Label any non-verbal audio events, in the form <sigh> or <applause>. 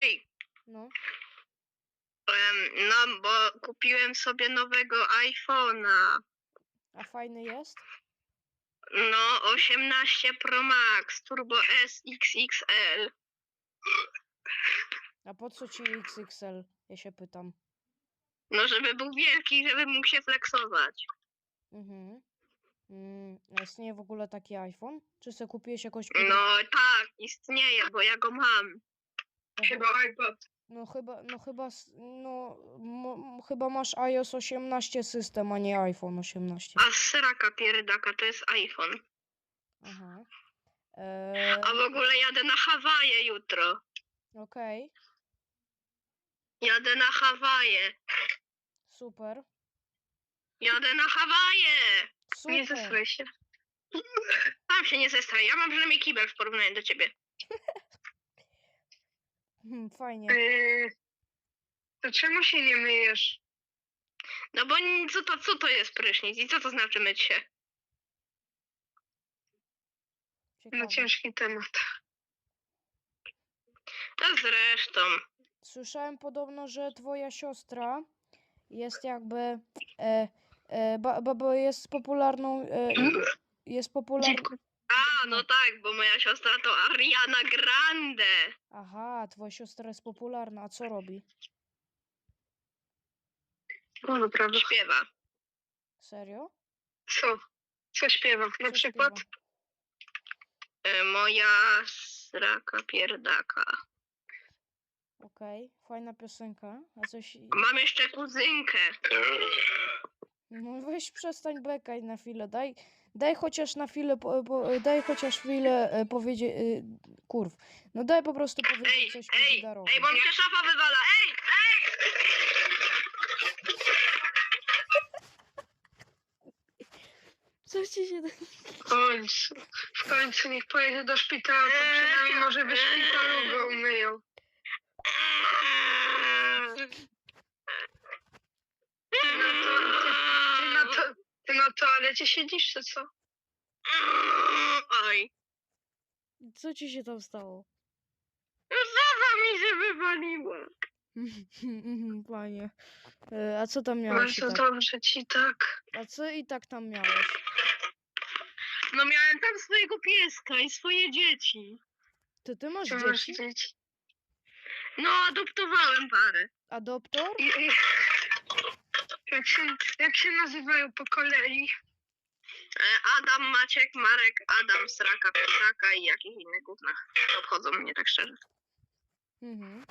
Ej, No. em, no bo kupiłem sobie nowego iPhone'a. A fajny jest? No, 18 Pro Max Turbo S XXL. A po co ci XXL? Ja się pytam. No, żeby był wielki, żeby mógł się flexować. Mhm. Mm, a istnieje w ogóle taki iPhone? Czy sobie kupiłeś jakoś... No tak, istnieje, bo ja go mam. Chyba iPad. No chyba, no chyba, s- no, mo, chyba masz iOS 18 system, a nie iPhone 18. A sraka pierdaka to jest iPhone. Aha. Eee, A w ogóle jadę na Hawaje jutro. Okej, Jadę na Hawaje. super. Jadę na Hawaje. Nie Super. zestraj się. Tam się nie zestraj. Ja mam przynajmniej kibel w porównaniu do ciebie. Hmm, fajnie. Yy, to czemu się nie myjesz? No bo ni- co to, co to jest prysznic i co to znaczy myć się? No Ciekawe. ciężki temat. To zresztą. Słyszałem podobno, że twoja siostra jest jakby, e, e, ba, ba, bo jest popularną, e, jest popularną, A, no tak, bo moja siostra to Ariana Grande. aha, twoja siostra jest popularna, a co robi? No naprawdę. Śpiewa. Serio? Co? Co śpiewam? Na Co przykład? śpiewa? Y, Moja sraka pierdaka. Okej, fajna piosenka, a coś, Mam jeszcze kuzynkę. No weź przestań bekać na chwilę, daj, daj chociaż na chwilę, po, po, daj chociaż chwilę e, powiedzieć, e, kurw, no daj po prostu Ej, powiedzieć coś ej, Kozidarowi. ej, bo mi się szafa wywala. Ej, ej! Co ci się... W końcu. W końcu niech pojedzie do szpitala, to przynajmniej może w szpitalu go umyją. Ty na, to, ty, ty, na to, ty na toalecie siedzisz, czy co? Oj, Co ci się tam stało? zawa mi się wywaliła. <laughs> Fajnie. E, A co tam miałeś i Bardzo tak? dobrze ci tak. A co i tak tam miałeś? No miałem tam swojego pieska i swoje dzieci. Ty, ty masz Czy masz dzieci? dzieci? No, adoptowałem parę. Adoptor? I, i, jak, się, jak się nazywają po kolei? E, Adam, Maciek, Marek, Adam, Sraka, Pietraka i jakieś inne gówna. Obchodzą mnie tak szczerze. Mhm.